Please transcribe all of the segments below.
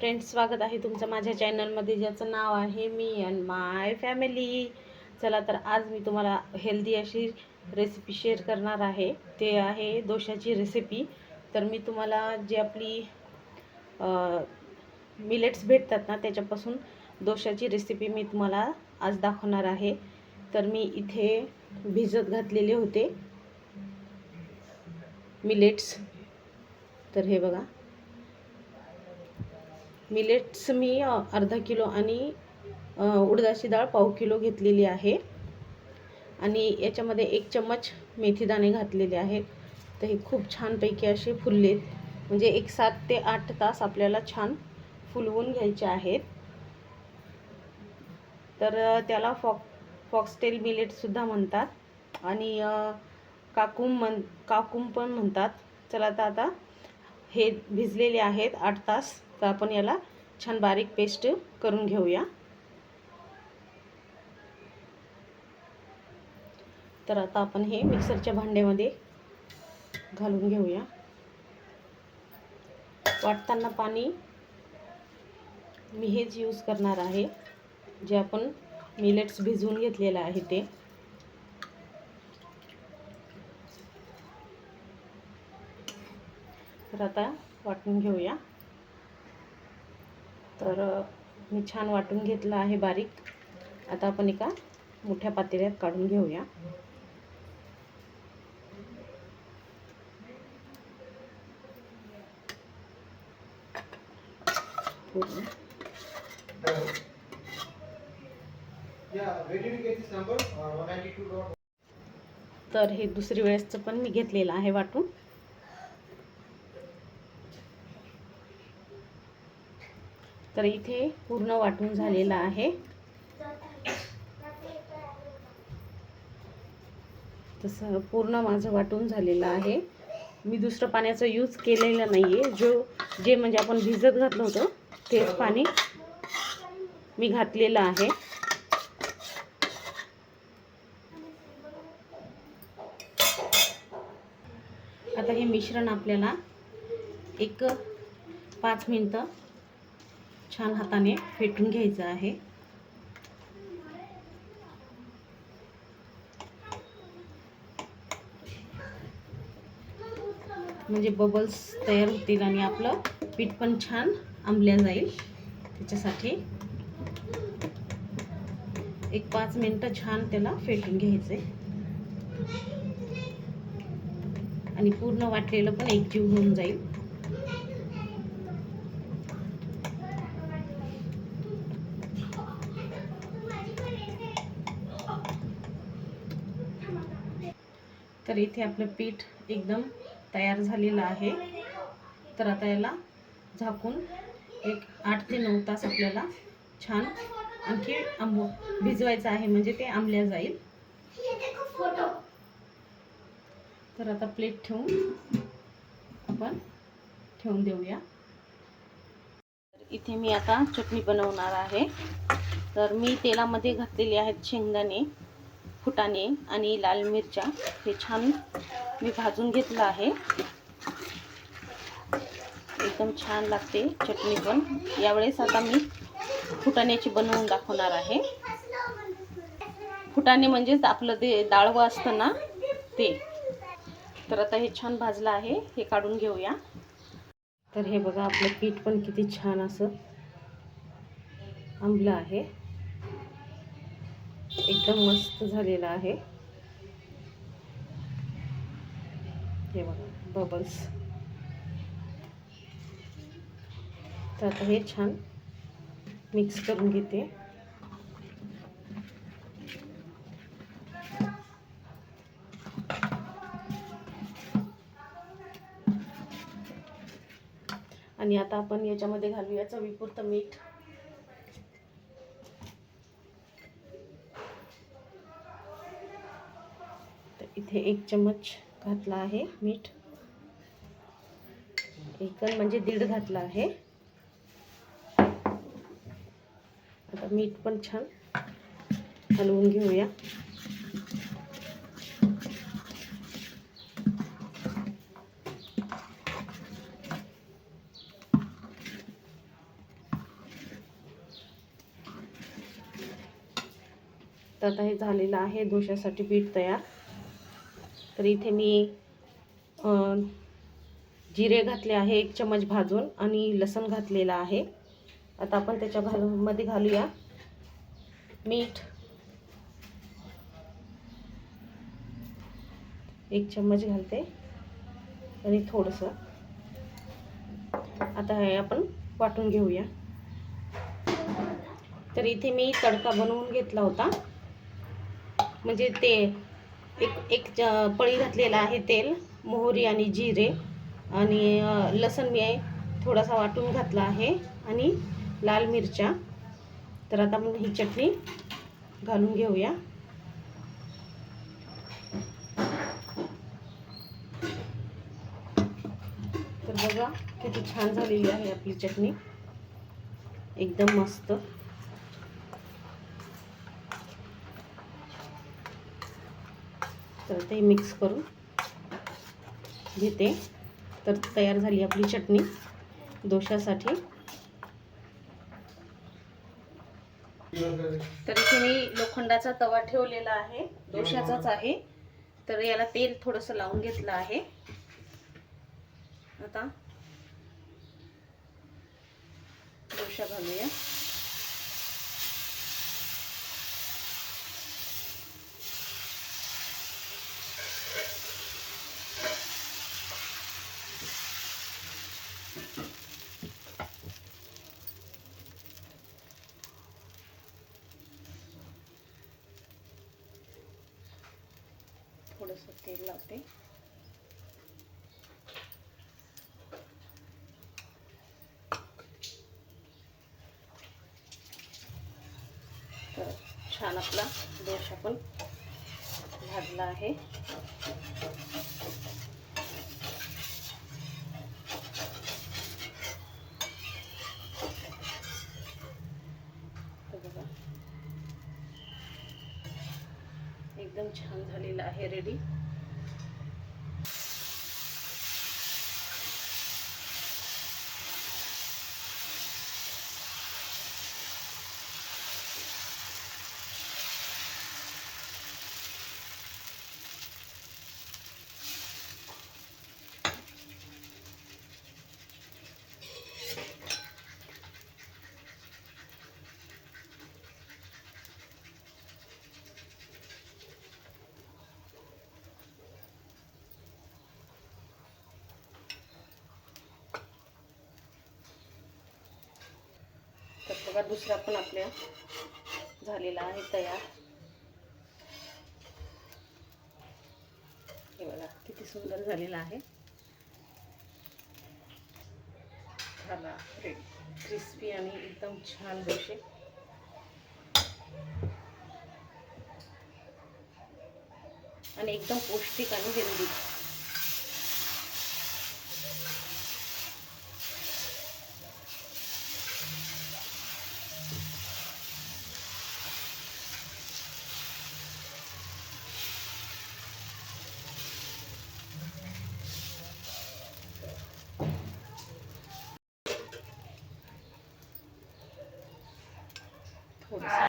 Friends स्वागत आहे तुमचं माझ्या चॅनलमध्ये ज्याचं नाव आहे मी अँड माय फॅमिली चला तर आज मी तुम्हाला हेल्दी अशी रेसिपी शेअर करणार आहे. ते आहे दोशाची रेसिपी तर मी तुम्हाला जी आपली मिलेट्स भेटतात ना त्याच्यापासून दोशाची रेसिपी मी तुम्हाला आज दाखवणार आहे. तर मी इथे भिजत घातलेले होते. मिलेट्स तर हे बघा. मिलेट्स मी अर्धा किलो आणि उडदाची डाळ पाव किलो घेतलेली आहे. आणि याच्यामध्ये एक चम्मच मेथीदाणे घातलेले आहेत. तर हे खूप छानपैकी असे फुललेत. म्हणजे एक सात ते आठ तास आपल्याला छान फुलवून घ्यायचे आहेत. तर त्याला फॉक फॉक्सटेल मिलेटसुद्धा म्हणतात. आणि काकुम म्हण काकुम पण म्हणतात. चला तर आता हे भिजलेले आहेत आठ तास. तर आपण याला छान बारीक पेस्ट करून घेऊया. तर आता आपण हे मिक्सरच्या भांड्यामध्ये घालून घेऊया. वाटताना पाणी मी हेच यूज करणार आहे. जे आपण मिलेट्स भिजवून घेतलेलं आहे ते. तर आता वाटून घेऊया. तर मी छान वाटून घेतलं आहे बारीक. आता आपण एका मोठ्या पातेल्यात काढून घेऊया. तर हे दुसरी वेळेसचं पण मी घेतलेलं आहे वाटून. तर इथे पूर्ण वाटून झालेलं आहे. तसं पूर्ण माझं वाटून झालेलं आहे. मी दुसरं पाण्याचा यूज केलेलं नाही आहे जो जे म्हणजे आपण भिजत घातलं होतं तेच पाणी मी घातलेलं आहे. आता हे मिश्रण आपल्याला एक पाच मिनटं छान हाताने फेटून घ्यायचं आहे. म्हणजे बबल्स तयार होतील आणि आपलं पीठ पण छान आंबल्या जाईल. त्याच्यासाठी एक पाच मिनटं छान त्याला फेटून घ्यायचे. आणि पूर्ण वाटलेलं पण एकजीव होऊन जाईल. तर इथे आपलं पीठ एकदम तयार झालेलं आहे. तर आता याला झाकून एक आठ ते नऊ तास आपल्याला छान आणखी आंबो भिजवायचं आहे म्हणजे ते आंबल्या जाईल. तर आता प्लेट ठेवून आपण ठेवून देऊया. तर इथे मी आता चटणी बनवणार आहे. तर मी तेलामध्ये घातलेले आहेत शेंगदाणे. फुटाणे आणि लाल मिरच्या हे छान मी भाजून घेतलं आहे. एकदम छान लागते चटणी पण. यावेळेस आता मी फुटाण्याची बनवून दाखवणार आहे. फुटाणे म्हणजेच आपलं ते डाळवं असतं ना ते. तर आता हे छान भाजलं आहे. हे काढून घेऊया. तर हे बघा आपलं पीठ पण किती छान असं आंबलं आहे. एकदम मस्त झालेला आहे. हे बघा बबल्स तर आता हे छान मिक्स करून घेते. आणि आता आपण याच्यामध्ये घालूया चवीपुरतं मीठ. इथे एक चम्मच घातला आहे मीठ. एकन म्हणजे दीड घातला आहे. आता मीठ पण छान हलवून घेऊया. तर आता हे झालेलं आहे दोशासाठी पीठ तयार. तर इथे मी जिरे घातले आहे एक चमच भाजून आणि लसण घातलेला आहे. आता आपण त्याच्या घालून घालूया. मीठ. एक चम्मच घालते. आणि थोडंसं. आता हे आपण वाटून घेऊया. तर इथे मी तडका बनवून घेतला होता. म्हणजे ते एक एक च- पळी घातलेला आहे तेल मोहरी आणि जिरे. आणि लसण मी थोडासा वाटून घातला आहे आणि लाल मिरच्या. तर आता आपण ही चटणी घालून घेऊया. तर बघा किती छान झालेली आहे आपली चटणी. एकदम मस्त. तर ते मिक्स करून घेते. तर तयार झाली आपली चटणी. दोशासाठी तर इथे मी लोखंडाचा तवा ठेवलेला आहे. दोशाचाच आहे. तर याला तेल थोडंसं लावून घेतलं आहे. आता दोशा घालूया. थोडंसं तेल लावते. तर छान आपला दोष पण भाजला आहे तर बघा छान झालेला आहे रेडी तर बघा दुसरा पण आपल्या झालेला आहे तयार. हे बघा किती सुंदर झालेला आहे. झाला क्रिस्पी आणि एकदम छान डोसे आणि एकदम पौष्टिक आणि हेल्दी थोडंसं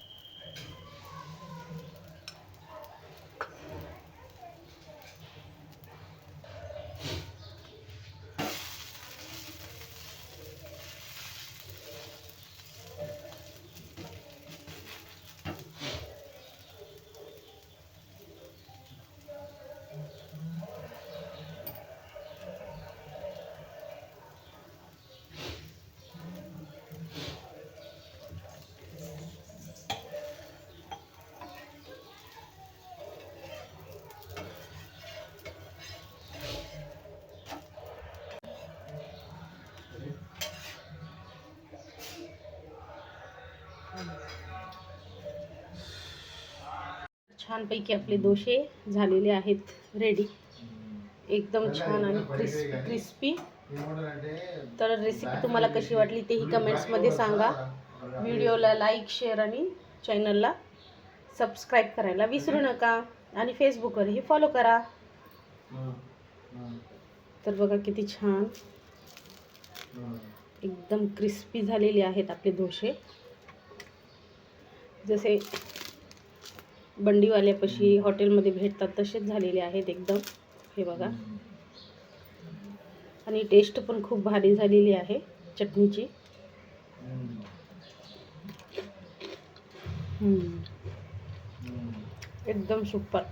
छानपैकी आपले दोशे झालेले आहेत रेडी एकदम छान आणि क्रिस्पी क्रिस्पी तर रेसिपी तुम्हाला कशी वाटली तेही कमेंट्समध्ये सांगा. व्हिडिओला लाईक शेअर आणि चॅनलला सबस्क्राईब करायला विसरू नका. आणि फेसबुकवरही फॉलो करा. तर बघा किती छान. एकदम क्रिस्पी झालेले आहेत आपले दोशे जसे बंडीवाल्यापाशी हॉटेलमध्ये भेटतात तसेच झालेले आहेत एकदम. हे बघा. आणि टेस्ट पण खूप भारी झालेली आहे चटणीची. एकदम सुपर